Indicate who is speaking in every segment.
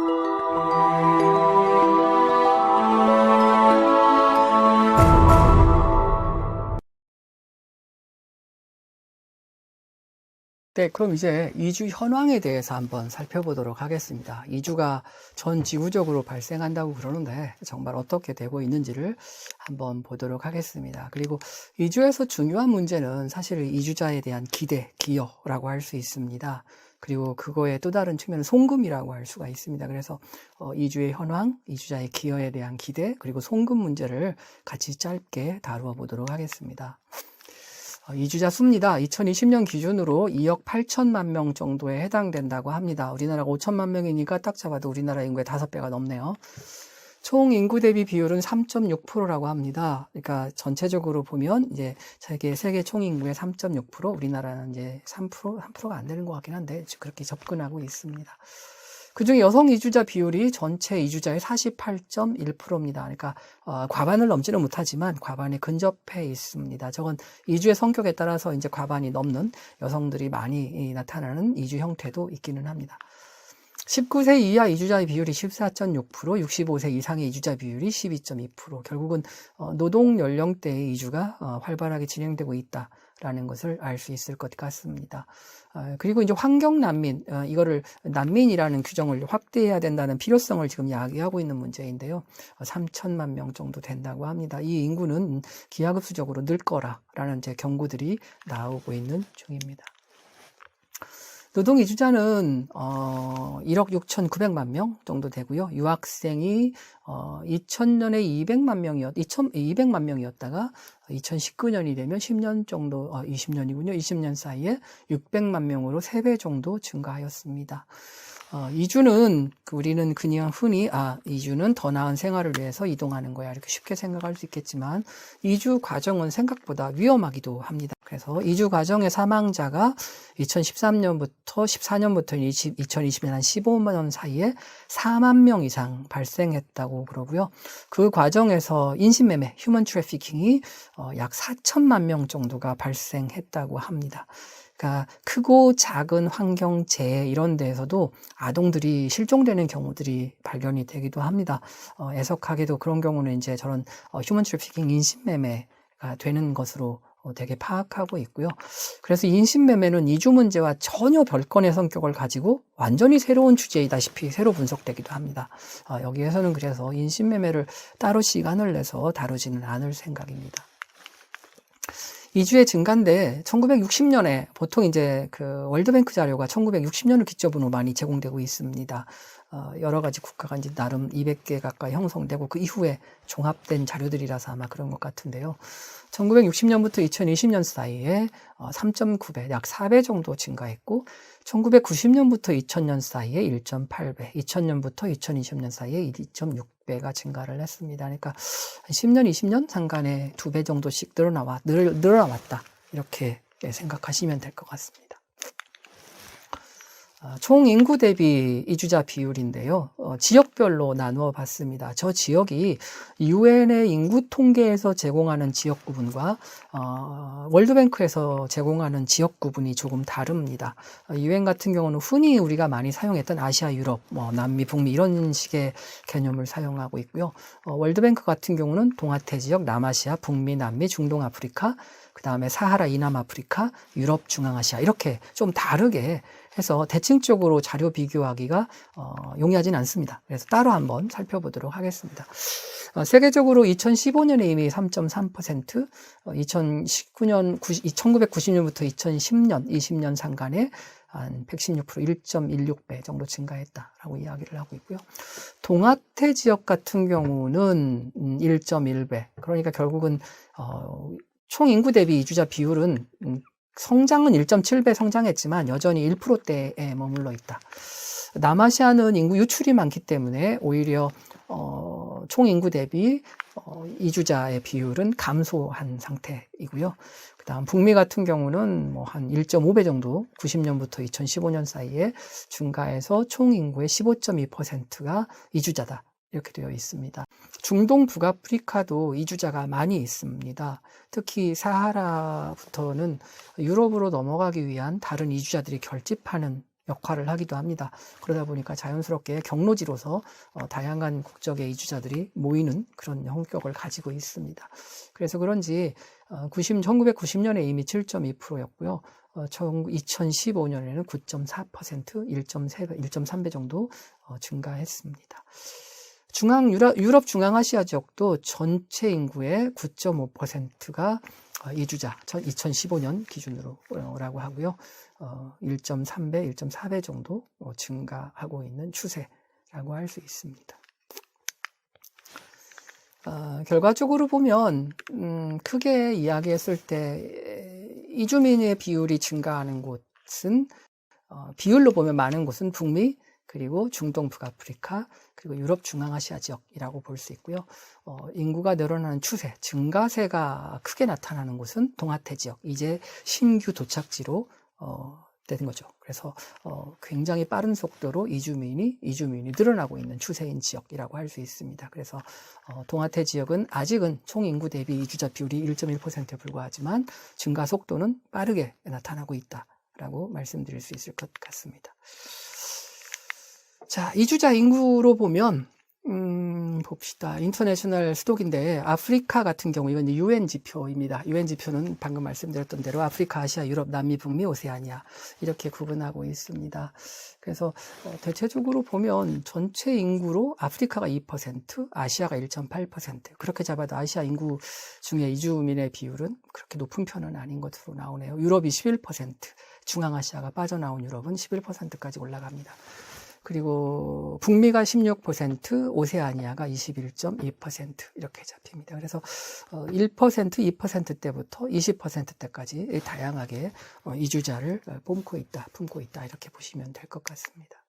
Speaker 1: Bye. 네, 그럼 이제 이주 현황에 대해서 한번 살펴보도록 하겠습니다. 이주가 전 지구적으로 발생한다고 그러는데 정말 어떻게 되고 있는지를 한번 보도록 하겠습니다. 그리고 이주에서 중요한 문제는 사실 이주자에 대한 기대, 기여라고 할 수 있습니다. 그리고 그거의 또 다른 측면은 송금이라고 할 수가 있습니다. 그래서 어, 이주의 현황, 이주자의 기여에 대한 기대, 그리고 송금 문제를 같이 짧게 다루어 보도록 하겠습니다. 어, 이주자 수입니다. 2020년 기준으로 2억 8천만 명 정도에 해당된다고 합니다. 우리나라가 5천만 명이니까 딱 잡아도 우리나라 인구의 5배가 넘네요. 총 인구 대비 비율은 3.6%라고 합니다. 그러니까 전체적으로 보면 이제 세계 세계 총 인구의 3.6%, 우리나라는 이제 3% 3%가 안 되는 것 같긴 한데 그렇게 접근하고 있습니다. 그중에 여성 이주자 비율이 전체 이주자의 48.1%입니다. 그러니까 어, 과반을 넘지는 못하지만 과반에 근접해 있습니다. 저건 이주의 성격에 따라서 이제 과반이 넘는 여성들이 많이 나타나는 이주 형태도 있기는 합니다. 19세 이하 이주자의 비율이 14.6%, 65세 이상의 이주자 비율이 12.2%. 결국은 어, 노동 연령대의 이주가 어, 활발하게 진행되고 있다 라는 것을 알 수 있을 것 같습니다. 어, 그리고 이제 환경 난민, 이거를 난민이라는 규정을 확대해야 된다는 필요성을 지금 이야기하고 있는 문제인데요. 3천만 명 정도 된다고 합니다. 이 인구는 기하급수적으로 늘 거라라는 이제 경고들이 나오고 있는 중입니다. 노동 이주자는 어, 1억 6,900만 명 정도 되고요. 유학생이 어, 2000년에 200만 명이었 2000, 200만 명이었다가 2019년이 되면 10년 정도 어, 20년이군요. 20년 사이에 600만 명으로 3배 정도 증가하였습니다. 어, 이주는 그 우리는 그냥 흔히 아 이주는 더 나은 생활을 위해서 이동하는 거야 이렇게 쉽게 생각할 수 있겠지만 이주 과정은 생각보다 위험하기도 합니다. 그래서 이주 과정의 사망자가 2013년부터 14년부터 20, 2020년 한 15만 원 사이에 4만 명 이상 발생했다고 그러고요. 그 과정에서 인신매매, 휴먼 트래피킹이 어, 약 4천만 명 정도가 발생했다고 합니다. 그러니까 크고 작은 환경 재해 이런 데에서도 아동들이 실종되는 경우들이 발견이 되기도 합니다. 어, 애석하게도 그런 경우는 이제 저런 어, 휴먼 트래피킹 인신매매가 되는 것으로 어, 되게 파악하고 있고요. 그래서 인신매매는 이주 문제와 전혀 별건의 성격을 가지고 완전히 새로운 주제이다시피 새로 분석되기도 합니다. 어, 여기에서는 그래서 인신매매를 따로 시간을 내서 다루지는 않을 생각입니다. 이주의 증가인데 1960년에 보통 이제 그 월드뱅크 자료가 1960년을 기점으로 많이 제공되고 있습니다. 어, 여러 가지 국가가 이제 나름 200개 가까이 형성되고 그 이후에 종합된 자료들이라서 아마 그런 것 같은데요. 1960년부터 2020년 사이에 3.9배, 어, 약 4배 정도 증가했고 1990년부터 2000년 사이에 1.8배, 2000년부터 2020년 사이에 2.6배가 증가를 했습니다. 그러니까 한 10년, 20년 상간에 2배 정도씩 늘어나와, 늘, 늘어나왔다. 이렇게 생각하시면 될 것 같습니다. 어, 총 인구 대비 이주자 비율인데요. 어, 지역별로 나누어 봤습니다. 저 지역이 유엔의 인구 통계에서 제공하는 지역 구분과 어, 월드뱅크에서 제공하는 지역 구분이 조금 다릅니다. 어, 유엔 같은 경우는 흔히 우리가 많이 사용했던 아시아, 유럽, 뭐 남미, 북미 이런 식의 개념을 사용하고 있고요. 어, 월드뱅크 같은 경우는 동아태 지역, 남아시아, 북미, 남미, 중동 아프리카, 그 다음에 사하라 이남 아프리카, 유럽, 중앙아시아 이렇게 좀 다르게 해서 대칭적으로 자료 비교하기가 어, 용이하진 않습니다. 그래서 따로 한번 살펴보도록 하겠습니다. 어, 세계적으로 2015년에 이미 3.3%, 어, 2019년, 1990년부터 2010년, 20년 상간에 한 116%, 1.16배 정도 증가했다라고 이야기를 하고 있고요. 동아태 지역 같은 경우는 1.1배. 음, 그러니까 결국은 어, 총 인구 대비 이주자 비율은 음, 성장은 1.7배 성장했지만 여전히 1%대에 머물러 있다. 남아시아는 인구 유출이 많기 때문에 오히려 어, 총 인구 대비 어, 이주자의 비율은 감소한 상태이고요. 그다음 북미 같은 경우는 뭐 한 1.5배 정도 90년부터 2015년 사이에 증가해서 총 인구의 15.2%가 이주자다. 이렇게 되어 있습니다. 중동 북아프리카도 이주자가 많이 있습니다. 특히 사하라부터는 유럽으로 넘어가기 위한 다른 이주자들이 결집하는 역할을 하기도 합니다. 그러다 보니까 자연스럽게 경로지로서 어, 다양한 국적의 이주자들이 모이는 그런 형격을 가지고 있습니다. 그래서 그런지 어, 90, 1990년에 이미 7.2%였고요. 어, 2015년에는 9.4%, 1.3배, 1.3배 정도 어, 증가했습니다. 중앙 유럽, 유럽 중앙아시아 지역도 전체 인구의 9.5%가 어, 이주자 2015년 기준으로라고 하고요. 1.3배, 1.4배 정도 어, 증가하고 있는 추세라고 할 수 있습니다. 어, 결과적으로 보면 음, 크게 이야기했을 때 이주민의 비율이 증가하는 곳은 어, 비율로 보면 많은 곳은 북미 그리고 중동 북아프리카 그리고 유럽 중앙아시아 지역이라고 볼 수 있고요. 어, 인구가 늘어나는 추세, 증가세가 크게 나타나는 곳은 동아태 지역, 이제 신규 도착지로 어, 되는 거죠. 그래서 어, 굉장히 빠른 속도로 이주민이 이주민이 늘어나고 있는 추세인 지역이라고 할 수 있습니다. 그래서 어, 동아태 지역은 아직은 총 인구 대비 이주자 비율이 1.1%에 불과하지만 증가 속도는 빠르게 나타나고 있다라고 말씀드릴 수 있을 것 같습니다. 자, 이주자 인구로 보면 음, 봅시다. 인터내셔널 수독인데 아프리카 같은 경우 이건 UN 지표입니다. UN 지표는 방금 말씀드렸던 대로 아프리카, 아시아, 유럽, 남미, 북미, 오세아니아 이렇게 구분하고 있습니다. 그래서 어, 대체적으로 보면 전체 인구로 아프리카가 2%, 아시아가 1.8% 그렇게 잡아도 아시아 인구 중에 이주민의 비율은 그렇게 높은 편은 아닌 것으로 나오네요. 유럽이 11%, 중앙아시아가 빠져나온 유럽은 11%까지 올라갑니다. 그리고 북미가 16%, 오세아니아가 21.2% 이렇게 잡힙니다. 그래서 1%, 2%대부터 20%대까지 다양하게 어, 이주자를 뽑고 있다, 품고 있다 이렇게 보시면 될 것 같습니다.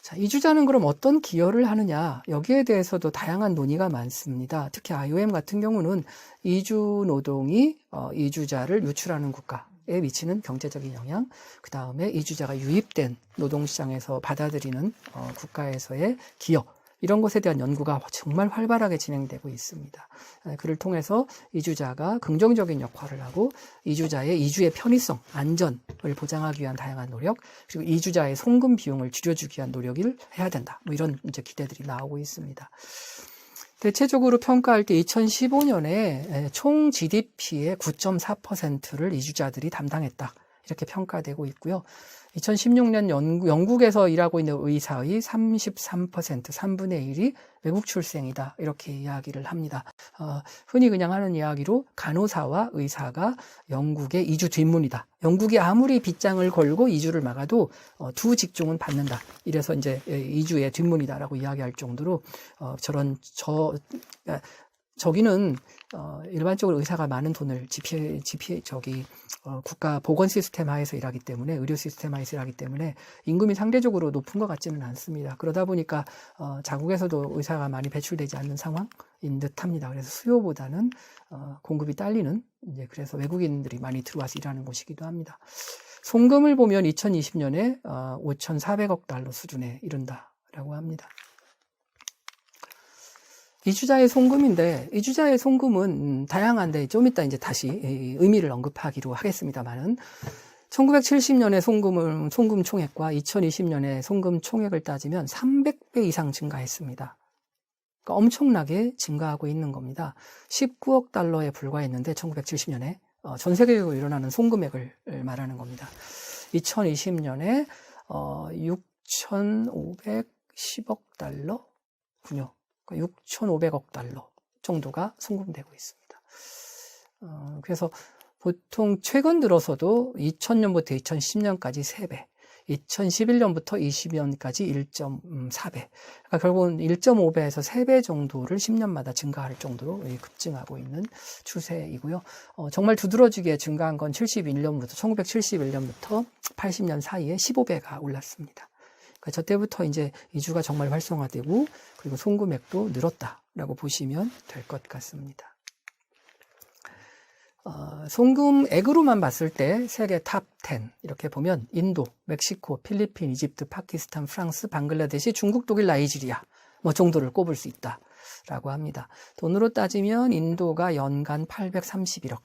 Speaker 1: 자, 이주자는 그럼 어떤 기여를 하느냐? 여기에 대해서도 다양한 논의가 많습니다. 특히 IOM 같은 경우는 이주 노동이 어, 이주자를 유출하는 국가, 에 미치는 경제적인 영향, 그 다음에 이주자가 유입된 노동시장에서 받아들이는 어, 국가에서의 기업, 이런 것에 대한 연구가 정말 활발하게 진행되고 있습니다. 그를 통해서 이주자가 긍정적인 역할을 하고 이주자의 이주의 편의성, 안전을 보장하기 위한 다양한 노력, 그리고 이주자의 송금 비용을 줄여주기 위한 노력을 해야 된다. 뭐 이런 이제 기대들이 나오고 있습니다. 대체적으로 평가할 때 2015년에 총 GDP의 9.4%를 이주자들이 담당했다. 이렇게 평가되고 있고요. 2016년 영국, 에서 일하고 있는 의사의 33%, 3분의 1이 외국 출생이다. 이렇게 이야기를 합니다. 어, 흔히 그냥 하는 이야기로 간호사와 의사가 영국의 이주 뒷문이다. 영국이 아무리 빗장을 걸고 이주를 막아도 어, 두 직종은 받는다. 이래서 이제 이주의 뒷문이다라고 이야기할 정도로 어, 저런 저 저기는 어, 일반적으로 의사가 많은 돈을 지피, 지피, 저기, 어, 국가 보건 시스템 하에서 일하기 때문에, 의료 시스템 하에서 일하기 때문에 임금이 상대적으로 높은 것 같지는 않습니다. 그러다 보니까, 어, 자국에서도 의사가 많이 배출되지 않는 상황인 듯 합니다. 그래서 수요보다는, 어, 공급이 딸리는, 이제 그래서 외국인들이 많이 들어와서 일하는 곳이기도 합니다. 송금을 보면 2020년에, 어, 5,400억 달러 수준에 이른다라고 합니다. 이주자의 송금인데 이주자의 송금은 음, 다양한데 좀 이따 이제 다시 의미를 언급하기로 하겠습니다만은 1970년에 송금을 송금 총액과 2020년에 송금 총액을 따지면 300배 이상 증가했습니다. 그러니까 엄청나게 증가하고 있는 겁니다. 19억 달러에 불과했는데 1970년에 어, 전 세계적으로 일어나는 송금액을 말하는 겁니다. 2020년에 어, 6,510억 달러군요. 6,500억 달러 정도가 송금되고 있습니다. 어, 그래서 보통 최근 들어서도 2000년부터 2010년까지 3배, 2011년부터 20년까지 1.4배. 그러니까 결국은 1.5배에서 3배 정도를 10년마다 증가할 정도로 급증하고 있는 추세이고요. 어, 정말 두드러지게 증가한 건 71년부터, 1971년부터 80년 사이에 15배가 올랐습니다. 저 때부터 이제 이주가 정말 활성화되고 그리고 송금액도 늘었다라고 보시면 될 것 같습니다. 어, 송금액으로만 봤을 때 세계 탑10 이렇게 보면 인도, 멕시코, 필리핀, 이집트, 파키스탄, 프랑스, 방글라데시, 중국, 독일, 나이지리아 뭐 정도를 꼽을 수 있다라고 합니다. 돈으로 따지면 인도가 연간 831억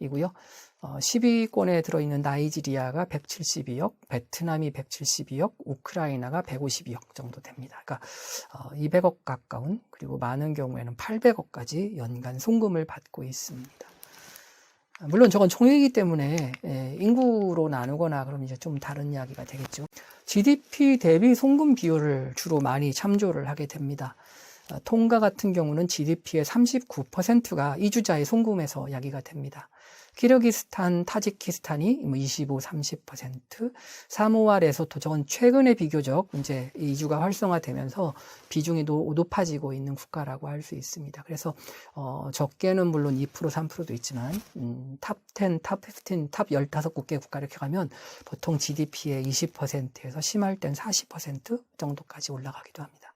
Speaker 1: 이고요. 어, 10위권에 들어있는 나이지리아가 172억, 베트남이 172억, 우크라이나가 152억 정도 됩니다. 그러니까 어, 200억 가까운 그리고 많은 경우에는 800억까지 연간 송금을 받고 있습니다. 물론 저건 총액이기 때문에 예, 인구로 나누거나 그럼 이제 좀 다른 이야기가 되겠죠. GDP 대비 송금 비율을 주로 많이 참조를 하게 됩니다. 어, 통가 같은 경우는 GDP의 39%가 이주자의 송금에서 이야기가 됩니다. 키르기스탄, 타지키스탄이 25, 30%, 사모아, 레소토 저건 최근에 비교적 이제 이주가 활성화되면서 비중이 노, 높아지고 있는 국가라고 할 수 있습니다. 그래서 어, 적게는 물론 2% 3%도 있지만 음, 탑 10, 탑 15, 탑 15국계 국가 이렇게 가면 보통 GDP의 20%에서 심할 땐 40% 정도까지 올라가기도 합니다.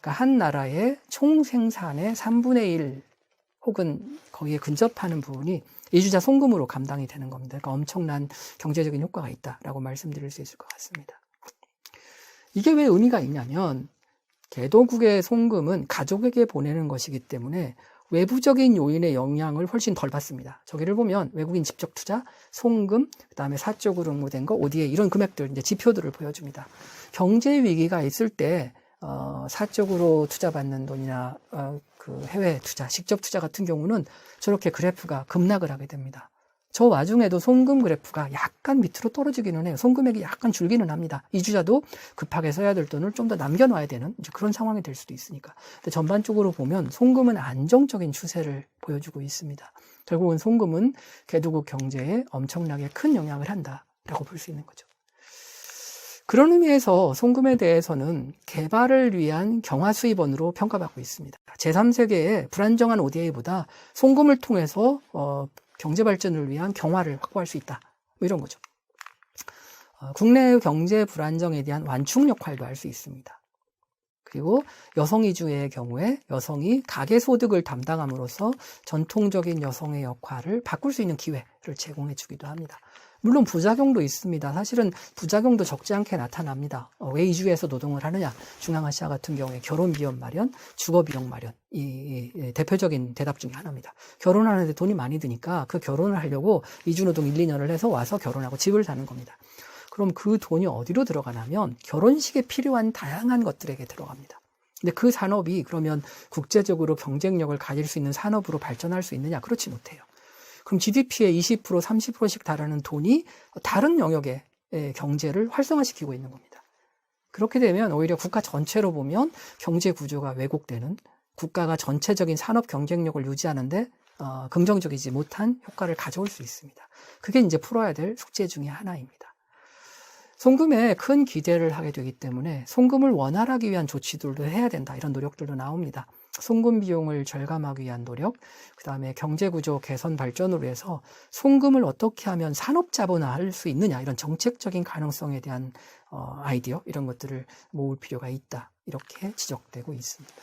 Speaker 1: 그러니까 한 나라의 총 생산의 3분의 1 혹은 거기에 근접하는 부분이 이주자 송금으로 감당이 되는 겁니다. 그러니까 엄청난 경제적인 효과가 있다라고 말씀드릴 수 있을 것 같습니다. 이게 왜 의미가 있냐면 개도국의 송금은 가족에게 보내는 것이기 때문에 외부적인 요인의 영향을 훨씬 덜 받습니다. 저기를 보면 외국인 직접 투자, 송금, 그 다음에 사적으로 응모된 거, ODA 이런 금액들, 이제 지표들을 보여줍니다. 경제 위기가 있을 때 어, 사적으로 투자받는 돈이나 어, 그 해외 투자, 직접 투자 같은 경우는 저렇게 그래프가 급락을 하게 됩니다. 저 와중에도 송금 그래프가 약간 밑으로 떨어지기는 해요. 송금액이 약간 줄기는 합니다. 이주자도 급하게 써야 될 돈을 좀 더 남겨놔야 되는 그런 상황이 될 수도 있으니까. 근데 전반적으로 보면 송금은 안정적인 추세를 보여주고 있습니다. 결국은 송금은 개도국 경제에 엄청나게 큰 영향을 한다라고 볼 수 있는 거죠. 그런 의미에서 송금에 대해서는 개발을 위한 경화 수입원으로 평가받고 있습니다. 제3세계의 불안정한 ODA보다 송금을 통해서 어, 경제 발전을 위한 경화를 확보할 수 있다. 뭐 이런 거죠. 어, 국내 경제 불안정에 대한 완충 역할도 할 수 있습니다. 그리고 여성 이주의 경우에 여성이 가계 소득을 담당함으로써 전통적인 여성의 역할을 바꿀 수 있는 기회를 제공해 주기도 합니다. 물론 부작용도 있습니다. 사실은 부작용도 적지 않게 나타납니다. 어, 왜 이주에서 노동을 하느냐? 중앙아시아 같은 경우에 결혼 비용 마련, 주거 비용 마련 이, 이, 이, 대표적인 대답 중에 하나입니다. 결혼하는데 돈이 많이 드니까 그 결혼을 하려고 이주 노동 1, 2년을 해서 와서 결혼하고 집을 사는 겁니다. 그럼 그 돈이 어디로 들어가냐면 결혼식에 필요한 다양한 것들에게 들어갑니다. 근데 그 산업이 그러면 국제적으로 경쟁력을 가질 수 있는 산업으로 발전할 수 있느냐? 그렇지 못해요. 그럼 GDP의 20% 30%씩 달하는 돈이 다른 영역의 경제를 활성화시키고 있는 겁니다. 그렇게 되면 오히려 국가 전체로 보면 경제 구조가 왜곡되는 국가가 전체적인 산업 경쟁력을 유지하는데 어, 긍정적이지 못한 효과를 가져올 수 있습니다. 그게 이제 풀어야 될 숙제 중의 하나입니다. 송금에 큰 기대를 하게 되기 때문에 송금을 원활하기 위한 조치들도 해야 된다. 이런 노력들도 나옵니다. 송금 비용을 절감하기 위한 노력, 그 다음에 경제구조 개선 발전으로 해서 송금을 어떻게 하면 산업자본화할 수 있느냐 이런 정책적인 가능성에 대한 어, 아이디어 이런 것들을 모을 필요가 있다 이렇게 지적되고 있습니다.